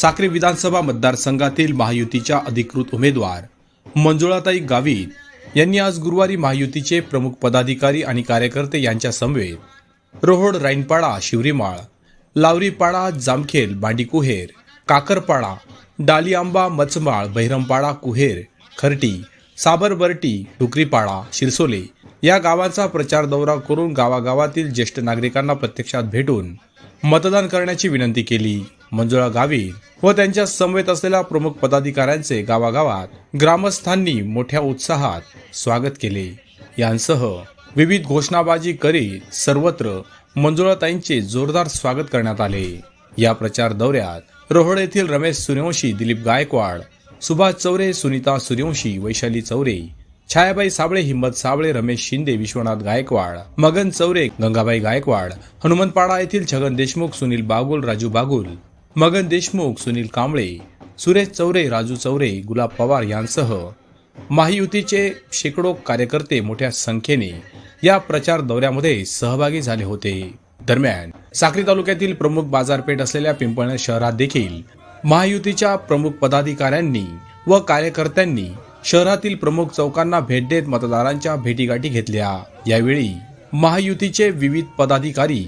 साक्री विधानसभा मतदारसंघातील महायुतीच्या अधिकृत उमेदवार मंजुळाताई गावित यांनी आज गुरुवारी महायुतीचे प्रमुख पदाधिकारी आणि कार्यकर्ते यांच्या समवेत रोहोड राईनपाडा शिवरीमाळ लावरीपाडा जामखेल बांडीकुहेर काकरपाडा डालिआंबा मचमाळ बहिरमपाडा कुहेर खर्टी साबरबर्टी डुकरीपाळा शिरसोले या गावांचा प्रचार दौरा करून गावागावातील ज्येष्ठ नागरिकांना प्रत्यक्षात भेटून मतदान करण्याची विनंती केली. मंजुळा गावी व त्यांच्या समवेत असलेल्या प्रमुख पदाधिकाऱ्यांचे गावागावात ग्रामस्थांनी मोठ्या उत्साहात स्वागत केले. यांसह विविध घोषणाबाजी करीत सर्वत्र मंजुळाताईंचे जोरदार स्वागत करण्यात आले. या प्रचार दौऱ्यात रोहड येथील रमेश सूर्यवंशी दिलीप गायकवाड सुभाष चौरे सुनीता सूर्यवंशी वैशाली चौरे छायाबाई साबळे हिंमत साबळे रमेश शिंदे विश्वनाथ गायकवाड मगन चौरे गंगाबाई गायकवाड हनुमंतपाडा येथील छगन देशमुख सुनील बागुल राजू बागुल मगन देशमुख सुनील कांबळे सुरेश चौरे राजू चौरे गुलाब पवार यांसह महायुतीचे शेकडो कार्यकर्ते मोठ्या संख्येने या प्रचार दौऱ्यामध्ये सहभागी झाले होते. दरम्यान साक्री तालुक्यातील प्रमुख बाजारपेठ असलेल्या पिंपळनेर शहरात देखील महायुतीच्या प्रमुख पदाधिकाऱ्यांनी व कार्यकर्त्यांनी शहरातील प्रमुख चौकांना भेट देत मतदारांच्या भेटीगाठी घेतल्या. यावेळी महायुतीचे विविध पदाधिकारी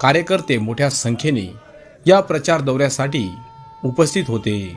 कार्यकर्ते मोठ्या संख्येने या प्रचार दौऱ्यासाठी उपस्थित होते.